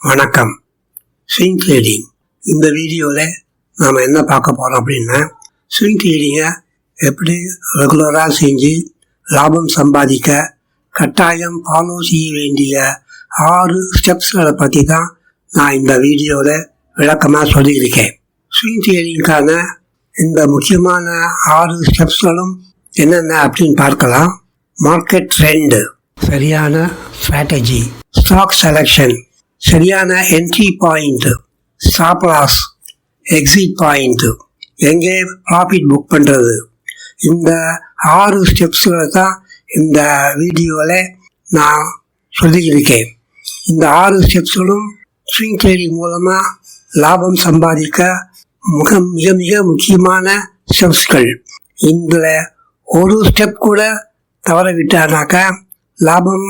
வணக்கம். Swing trading இந்த வீடியோவில் நாம் என்ன பார்க்க போகிறோம் அப்படின்னா ஸ்விங் ட்ரேடிங்கை எப்படி ரெகுலராக செஞ்சு லாபம் சம்பாதிக்க கட்டாயம் ஃபாலோ செய்ய வேண்டிய ஆறு ஸ்டெப்ஸ்களை பற்றி தான் நான் இந்த வீடியோவில் விளக்கமாக சொல்லியிருக்கேன். ஸ்விங் ட்ரேடிங்கான இந்த முக்கியமான ஆறு ஸ்டெப்ஸ்களும் என்னென்ன அப்படின்னு பார்க்கலாம். மார்க்கெட் ட்ரெண்டு சரியான ஸ்ட்ராட்டஜி ஸ்டாக் செலெக்ஷன் சரியான entry point stop loss exit point எங்கே ப்ராஃபிட் புக் பண்ணுறது இந்த ஆறு ஸ்டெப்ஸுகளை தான் இந்த வீடியோவில் நான் சொல்லியிருக்கேன். இந்த ஆறு ஸ்டெப்ஸுகளும் ஸ்விங் ட்ரேடிங் மூலமாக லாபம் சம்பாதிக்க மிக மிக மிக முக்கியமான ஸ்டெப்ஸ்கள் இதில் ஒரு ஸ்டெப் கூட தவற விட்டானாக்கா லாபம்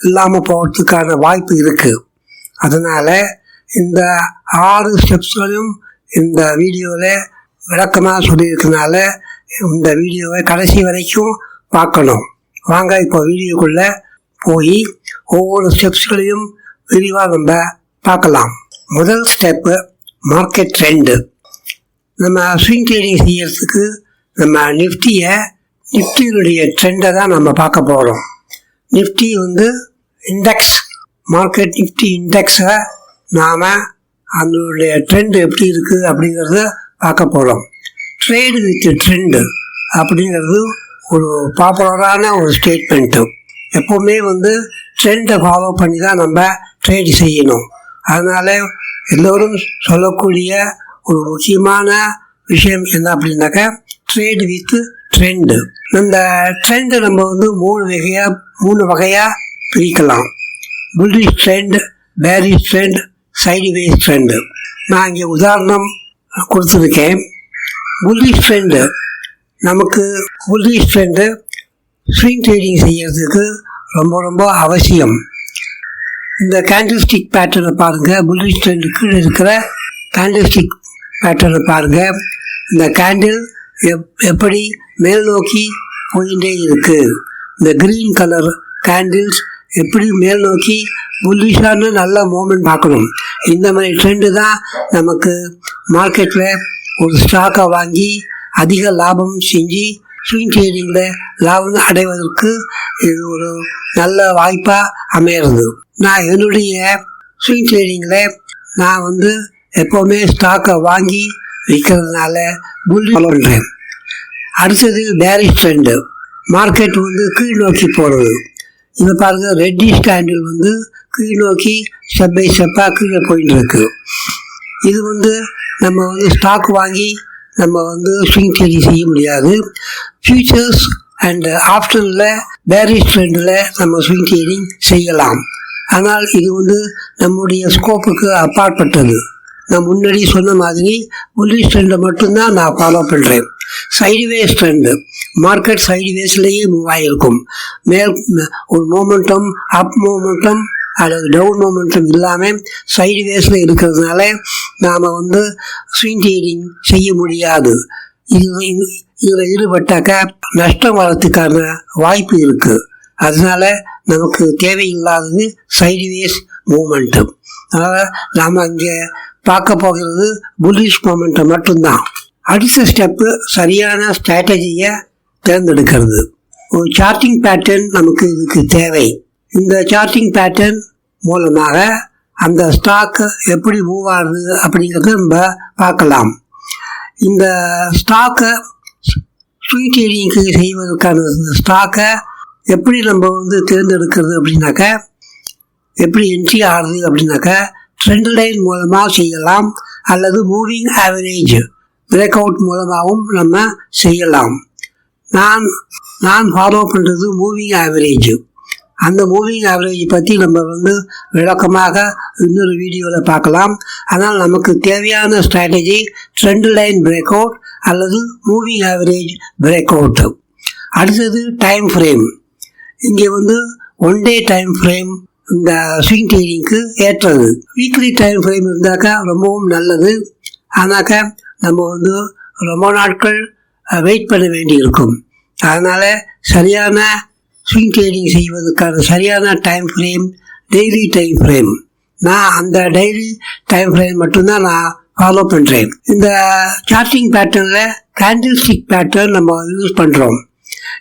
இல்லாமல் போகிறதுக்கான வாய்ப்பு இருக்குது அதனால் இந்த ஆறு ஸ்டெப்ஸ்களையும் இந்த வீடியோவில் விளக்கமாக சொல்லியிருக்கனால இந்த வீடியோவை கடைசி வரைக்கும் பார்க்கணும். வாங்க இப்போ வீடியோக்குள்ளே போய் ஒவ்வொரு ஸ்டெப்ஸ்களையும் விரிவாக நம்ம பார்க்கலாம். முதல் ஸ்டெப்பு மார்க்கெட் ட்ரெண்டு நம்ம ஸ்விங் ட்ரேடிங் செய்யறதுக்கு நம்ம நிஃப்டியை நிஃப்டியினுடைய ட்ரெண்டை தான் நம்ம பார்க்க போகிறோம் நிஃப்டி வந்து இண்டெக்ஸ் மார்க்கெட் நிஃப்டி இண்டெக்ஸை நாம் அதனுடைய ட்ரெண்ட் எப்படி இருக்குது அப்படிங்கிறத பார்க்க போகிறோம் ட்ரேடு வித் ட்ரெண்டு அப்படிங்கிறது ஒரு பாப்புலரான ஒரு ஸ்டேட்மெண்ட்டு எப்போவுமே வந்து ட்ரெண்டை ஃபாலோ பண்ணி தான் நம்ம ட்ரேட் செய்யணும். அதனால் எல்லோரும் சொல்லக்கூடிய ஒரு முக்கியமான விஷயம் என்ன அப்படின்னாக்கா ட்ரேடு வித் ட்ரெண்டு இந்த ட்ரெண்டை நம்ம வந்து மூணு வகையாக மூணு வகையாக பிரிக்கலாம். Bullish trend bearish trend sideways trend நான் இங்கே உதாரணம் கொடுத்துருக்கேன். புல்லிஷ் ட்ரெண்டு நமக்கு புல்லிஷ் ட்ரெண்டு ஸ்விங் ட்ரேடிங் செய்கிறதுக்கு ரொம்ப ரொம்ப அவசியம். இந்த கேண்டில்ஸ்டிக் பேட்டர்னை பாருங்கள் புல்லிஷ் ட்ரெண்டு கீழே இருக்கிற கேண்டில்ஸ்டிக் பேட்டர்னை பாருங்கள் இந்த கேண்டில் எப் எப்படி மேல் நோக்கி போயிட்டே இருக்குது இந்த க்ரீன் கலர் கேண்டில்ஸ் எப்படி மேல் நோக்கி புல்லிஷான்னு நல்ல மூமெண்ட் பார்க்கணும். இந்த மாதிரி ட்ரெண்டு தான் நமக்கு மார்க்கெட்டில் ஒரு ஸ்டாக்கை வாங்கி அதிக லாபம் செஞ்சு ஸ்விங் ட்ரேடிங்கில் லாபம் அடைவதற்கு இது ஒரு நல்ல வாய்ப்பாக அமையிறது. நான் என்னுடைய ஸ்விங் ட்ரேடிங்கில் நான் வந்து எப்போவுமே ஸ்டாக்கை வாங்கி விற்கிறதுனால புல் பண்ணுறேன் அடுத்தது பேரிஷ் ட்ரெண்டு மார்க்கெட் வந்து கீழ் நோக்கி போகிறது இதை பாருங்கள் ரெட்டிஷ் கேண்டில் வந்து கீழ் நோக்கி ஸ்டெப் பை ஸ்டெப்பாக கீழே போயிட்டு இருக்கு. இது வந்து நம்ம வந்து ஸ்டாக் வாங்கி நம்ம வந்து ஸ்விங் ட்ரேடிங் செய்ய முடியாது. ஃபியூச்சர்ஸ் அண்ட் ஆப்ஷனில் பேரிஷ் ட்ரெண்டில் நம்ம ஸ்விங் ட்ரேடிங் செய்யலாம். ஆனால் இது வந்து நம்முடைய ஸ்கோப்புக்கு அப்பாற்பட்டது. நான் முன்னாடி சொன்ன மாதிரி புல்லிஷ் ட்ரெண்டை மட்டும்தான் நான் ஃபாலோ பண்ணுறேன் சைடுவேஸ் ட்ரெண்டு மார்க்கெட் சைடுவேஸ்லேயே மூவ் ஆகிருக்கும் மேல் ஒரு மூமெண்டம் அப் மூமெண்டம் அல்லது டவுன் மூமெண்டம் இல்லாமல் சைடுவேஸில் இருக்கிறதுனால நாம் வந்து ஸ்விங் ட்ரீடிங் செய்ய முடியாது. இது இதில் ஈடுபட்டாக்கா நஷ்டம் வரத்துக்கான வாய்ப்பு இருக்குது அதனால நமக்கு தேவையில்லாதது சைடுவேஸ் மூமெண்ட்டு அதனால் நாம் அங்கே பார்க்க போகிறது புல்லிஷ் மூமெண்ட்டை மட்டும்தான். அடுத்த ஸ்டெப்பு சரியான ஸ்ட்ராட்டஜியை தேர்ந்தெடுக்கிறது. ஒரு சார்ட்டிங் பேட்டர்ன் நமக்கு இதுக்கு தேவை. இந்த சார்ட்டிங் பேட்டர்ன் மூலமாக அந்த ஸ்டாக் எப்படி மூவ் ஆகுது அப்படிங்கிறத நம்ம பார்க்கலாம். இந்த ஸ்டாக்கை ஸ்வீட் ட்ரேடிங்க்கு செய்வதற்கான இந்த ஸ்டாக்கை எப்படி நம்ம வந்து தேர்ந்தெடுக்கிறது அப்படின்னாக்க எப்படி என்ட்ரி ஆகுது அப்படின்னாக்கா ட்ரெண்ட் லைன் மூலமாக செய்யலாம். அல்லது மூவிங் ஆவரேஜ் பிரேக் அவுட் மூலமாகவும் நம்ம செய்யலாம். நான் நான் ஃபாலோ பண்ணுறது மூவிங் ஆவரேஜ் அந்த மூவிங் ஆவரேஜ் பற்றி நம்ம வந்து விளக்கமாக இன்னொரு வீடியோவில் பார்க்கலாம். ஆனால் நமக்கு தேவையான strategy trend line break out அல்லது மூவிங் ஆவரேஜ் பிரேக் அவுட் அடுத்தது டைம் ஃப்ரேம் இங்கே வந்து ஒன் டே டைம் ஃப்ரேம் இந்த ஸ்விங் ட்ரேடிங்க்கு ஏற்றது. வீக்லி டைம் ஃப்ரேம் இருந்தாக்கா ரொம்பவும் நல்லது. ஆனாக்கா நம்ம வந்து ரொம்ப நாட்கள் வெயிட் பண்ண வேண்டி இருக்கும் அதனால் சரியான ஸ்விங் ட்ரேடிங் செய்வதற்கான சரியான time frame daily time frame நான் அந்த டெய்லி டைம் ஃப்ரேம் மட்டும்தான் நான் ஃபாலோ பண்ணுறேன் இந்த சார்ட்டிங் பேட்டர்னில் கேண்டில் ஸ்டிக் பேட்டர்ன் நம்ம யூஸ் பண்ணுறோம்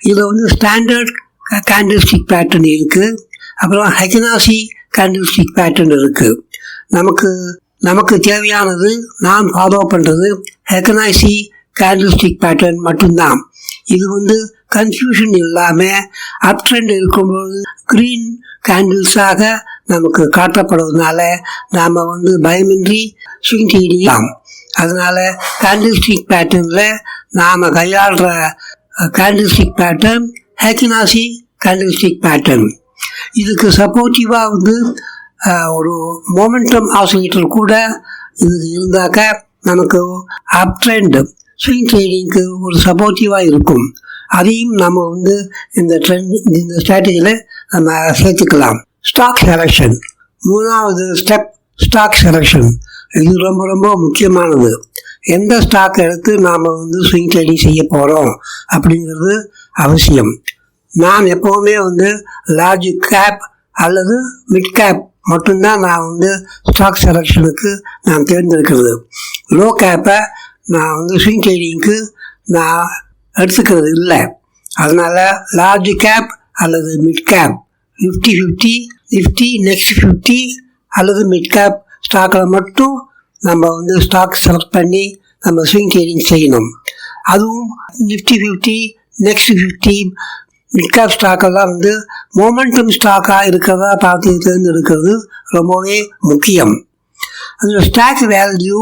இதில் வந்து ஸ்டாண்டர்ட் கேண்டில் ஸ்டிக் பேட்டர்ன் இருக்குது அப்புறம் ஹெஜனாசி கேண்டில் ஸ்டிக் பேட்டர்ன் இருக்குது நமக்கு நமக்கு தேவையானது நான் ஃபாலோ பண்ணுறது ஹெக்கனாசி கேண்டில் ஸ்டிக் பேட்டர்ன் மட்டும்தான். இது வந்து கன்ஃபியூஷன் இல்லாமல் அப் ட்ரெண்ட் இருக்கும்போது க்ரீன் கேண்டில்ஸாக நமக்கு காட்டப்படுவதனால நாம் வந்து பயமின்றி ஸ்விங் செய்யலாம் அதனால் கேண்டில் ஸ்டிக் பேட்டர்னில் நாம் கையாளுற candlestick pattern Heikin Ashi candlestick pattern இதுக்கு சப்போர்ட்டிவாக வந்து ஒரு மோமெண்டம் ஆசிலேட்டர் கூட இதுக்கு இருந்தாக்க நமக்கு அப் ட்ரெண்டு ஸ்விங் ட்ரேடிங்க்கு ஒரு சப்போர்ட்டிவாக இருக்கும். அதையும் நம்ம வந்து இந்த ட்ரெண்ட் இந்த ஸ்ட்ராட்டஜியில் நம்ம சேர்த்துக்கலாம். ஸ்டாக் செலெக்ஷன் மூணாவது ஸ்டெப் ஸ்டாக் செலெக்ஷன் இது ரொம்ப ரொம்ப முக்கியமானது. எந்த ஸ்டாக் எடுத்து நாம் வந்து ஸ்விங் ட்ரேடிங் செய்ய போகிறோம் அப்படிங்கிறது அவசியம். நான் எப்போவுமே வந்து லார்ஜ் கேப் அல்லது மிட் கேப் மட்டும்தான் நான் வந்து ஸ்டாக் செலெக்ஷனுக்கு நான் தேர்ந்தெடுக்கிறது. லோ கேப்பை நான் வந்து ஸ்விங் ட்ரேடிங்க்கு நான் எடுத்துக்கிறது இல்லை. அதனால் லார்ஜ் கேப் அல்லது mid cap fifty fifty Nifty next fifty அல்லது மிட் கேப் ஸ்டாக்கில் மட்டும் நம்ம வந்து ஸ்டாக் செலக்ட் பண்ணி நம்ம ஸ்விங் ட்ரேடிங் செய்யணும். அதுவும் Nifty fifty next fifty mid ஸ்டாக்கெல்லாம் வந்து மோமெண்டம் ஸ்டாக்காக இருக்கிறதா பார்த்து தேர்ந்தெடுக்கிறது ரொம்பவே முக்கியம். அந்த ஸ்டாக் வேல்யூ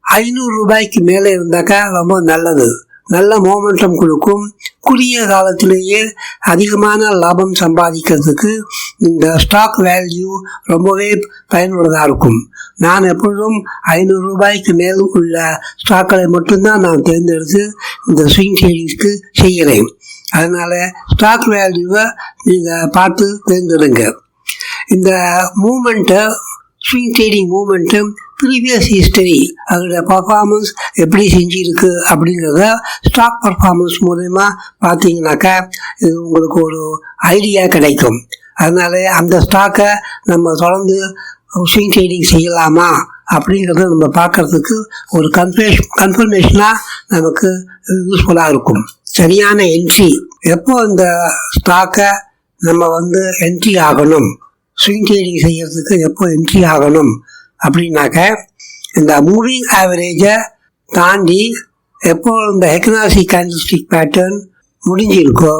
ஐநூறு ரூபாய்க்கு மேலே இருந்தாக்கா ரொம்ப நல்லது. நல்ல மோமெண்டம் கொடுக்கும். குறுகிய காலத்திலேயே அதிகமான லாபம் சம்பாதிக்கிறதுக்கு இந்த ஸ்டாக் வேல்யூ ரொம்பவே பயனுள்ளதாக இருக்கும். நான் எப்பொழுதும் ஐநூறு ரூபாய்க்கு மேல் உள்ள ஸ்டாக்களை மட்டும்தான் நான் தேர்ந்தெடுத்து இந்த ஸ்விங் ட்ரேடிங்ஸ்க்கு செய்கிறேன். அதனால் ஸ்டாக் வேல்யூவை நீங்கள் பார்த்து தேர்ந்தெடுங்க இந்த மூமெண்ட்டை swing trading moment previous history அதோட பர்ஃபார்மன்ஸ் எப்படி செஞ்சிருக்கு அப்படிங்கிறத ஸ்டாக் பர்ஃபார்மன்ஸ் மூலயமா பார்த்தீங்கன்னாக்கா இது உங்களுக்கு ஒரு ஐடியா கிடைக்கும். அதனால அந்த ஸ்டாக்கை நம்ம தொடர்ந்து ஸ்விங் ட்ரேடிங் செய்யலாமா அப்படிங்கிறத நம்ம பார்க்கறதுக்கு ஒரு கன்ஃபேஷ் கன்ஃபர்மேஷனாக நமக்கு யூஸ்ஃபுல்லாக இருக்கும். சரியான என்ட்ரி எப்போ இந்த ஸ்டாக்கை நம்ம வந்து என்ட்ரி ஆகணும்? ஸ்விங் ட்ரேடிங் செய்யறதுக்கு எப்போ என்ட்ரி ஆகணும்? அப்படின்னாக்க இந்த மூவிங் ஆவரேஜை தாண்டி எப்போ இந்த எக்கனாசி கேண்டில்ஸ்டிக் பேட்டர்ன் முடிஞ்சிருக்கோ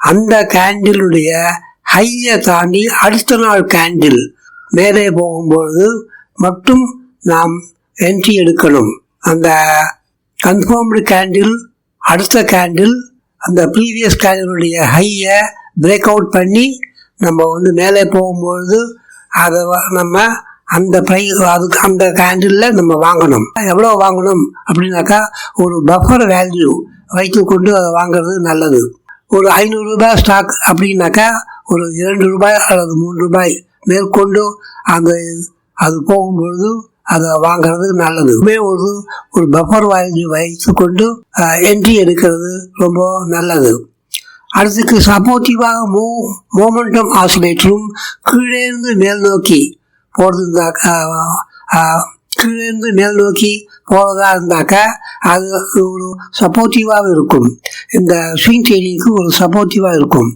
அந்த கேண்டிலுடைய ஹையை தாண்டி அடுத்த நாள் கேண்டில் மேலே போகும்பொழுது மட்டும் நாம் என்ட்ரி எடுக்கணும். அந்த கன்ஃபார்ம்டு கேண்டில் அடுத்த கேண்டில் அந்த ப்ரீவியஸ் கேண்டிலுடைய ஹையை பிரேக் அவுட் பண்ணி நம்ம வந்து மேலே போகும்பொழுது அதை வ- நம்ம அந்த ப்ரை அதுக்கு அந்த கேண்டிலில் நம்ம வாங்கணும். எவ்வளோ வாங்கணும் அப்படின்னாக்கா ஒரு பஃபர் வேல்யூ வைத்துக்கொண்டு அதை வாங்குறது நல்லது. ஒரு ஐநூறுரூபா ஸ்டாக் அப்படின்னாக்கா ஒரு இரண்டு ரூபாய் அல்லது மூணு ரூபாய் மேற்கொண்டு அந்த அது போகும்பொழுது அதை வாங்குறது நல்லது. ஒரு ஒரு பஃபர் வைத்து கொண்டு என்ட்ரி எடுக்கிறது ரொம்ப நல்லது. அடுத்துக்கு சப்போர்ட்டிவாக மூ மோமெண்டம் ஆசிலேட்டரும் கீழே இருந்து மேல் நோக்கி போகிறது இருந்தாக்கா கீழே இருந்து மேல் நோக்கி போகிறதா இருந்தாக்கா அது ஒரு சப்போர்ட்டிவாக இருக்கும். இந்த ஸ்விங் ட்ரெயினிங்க்கு ஒரு சப்போர்ட்டிவாக இருக்கும்.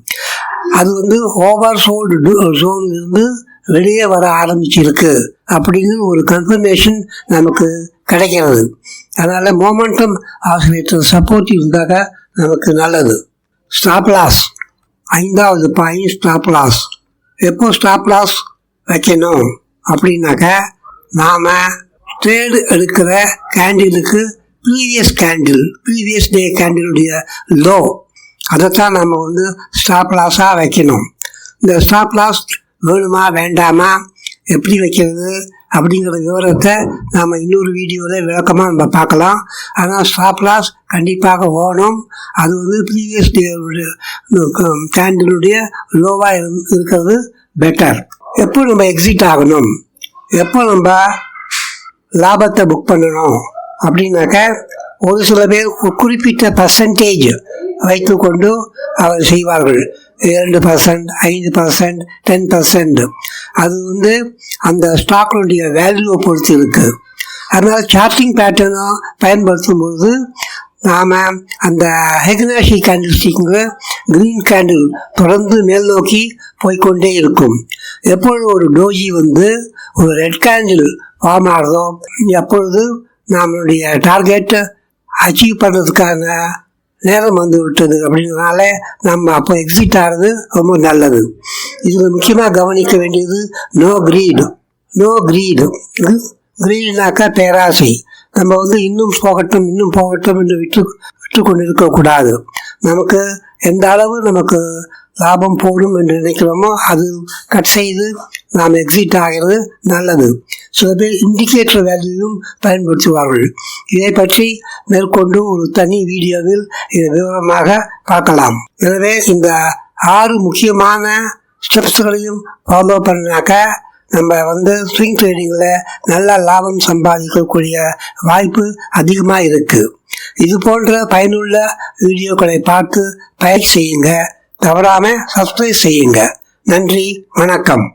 அது வந்து ஓவர் சோல்டு ஜோன் இருந்து வெளியே வர ஆரம்பிச்சிருக்கு. அப்படின்னு ஒரு கன்ஃபர்மேஷன் நமக்கு கிடைக்கிறது. அதனால் மோமெண்டம் ஆசிரியர் சப்போர்ட் இருந்தாக்கா நமக்கு நல்லது. ஸ்டாப் லாஸ் ஐந்தாவது பாயிண்ட் ஸ்டாப் லாஸ் எப்போ ஸ்டாப் லாஸ் வைக்கணும்? அப்படின்னாக்க நாம் ட்ரேடு எடுக்கிற கேண்டிலுக்கு ப்ரீவியஸ் கேண்டில் ப்ரீவியஸ் டே கேண்டிலுடைய லோ அதைத்தான் நம்ம வந்து ஸ்டாப் லாஸாக வைக்கணும். இந்த ஸ்டாப் லாஸ் வேணுமா வேண்டாமா? எப்படி வைக்கிறது அப்படிங்கிற விவரத்தை நாம் இன்னொரு வீடியோவில் விளக்கமாக நம்ம பார்க்கலாம். ஆனால் ஸ்டாப் லாஸ் கண்டிப்பாக ஓடும். அது வந்து ப்ரீவியஸ் டே கேண்டிலுடைய லோவாக இருக்கிறது பெட்டர் எப்போ நம்ம எக்ஸிட் ஆகணும்? எப்போ நம்ம லாபத்தை புக் பண்ணணும்? அப்படின்னாக்க ஒரு சில பேர் ஒரு குறிப்பிட்ட பர்சன்டேஜ் வைத்துக்கொண்டு அவர் செய்வார்கள். இரண்டு பர்சன்ட் ஐந்து பர்சன்ட் டென் பர்சன்ட் அது வந்து அந்த ஸ்டாக்னுடைய வேல்யூவை பொறுத்து இருக்குது அதனால் சார்ட்டிங் பேட்டர்னை பயன்படுத்தும் பொழுது நாம் அந்த ஹெக்னாஷி கேண்டில் க்ரீன் கேண்டில் தொடர்ந்து மேல் நோக்கி போய்க்கொண்டே இருக்கும். எப்பொழுது ஒரு டோஜி வந்து ஒரு ரெட் கேண்டில் ஃபார்ம் ஆகிறதோ எப்பொழுது நம்மளுடைய டார்கெட்டை அச்சீவ் பண்ணுறதுக்கான நேரம் வந்து விட்டது அப்படிங்கிறனால நம்ம அப்போ எக்ஸிட் ஆகிறது ரொம்ப நல்லது. இதில் முக்கியமாக கவனிக்க வேண்டியது நோ க்ரீடு நோ க்ரீடு க்ரீடுனாக்கா பேராசை. நம்ம வந்து இன்னும் போகட்டும் இன்னும் போகட்டும் என்று விட்டு விட்டு கொண்டு இருக்கக்கூடாது நமக்கு எந்த அளவு நமக்கு லாபம் போடும் என்று நினைக்கிறோமோ அது கட் செய்து நாம் எக்ஸிட் ஆகிறது நல்லது. சில பேர் இண்டிகேட்டர் வேல்யூவும் பயன்படுத்துவார்கள். இதை பற்றி மேற்கொண்டு ஒரு தனி வீடியோவில் இதை விவரமாக பார்க்கலாம். எனவே இந்த ஆறு முக்கியமான ஸ்டெப்ஸ்களையும் ஃபாலோ பண்ணாக்க நம்ம வந்து ஸ்விங் ட்ரேடிங்கில் நல்ல லாபம் சம்பாதிக்கக்கூடிய வாய்ப்பு அதிகமாக இருக்குது இது போன்ற பயனுள்ள வீடியோக்களை பார்த்து பயிற்சி செய்யுங்க. தவறாமல் சப்ஸ்கிரைப் செய்யுங்க. நன்றி வணக்கம்.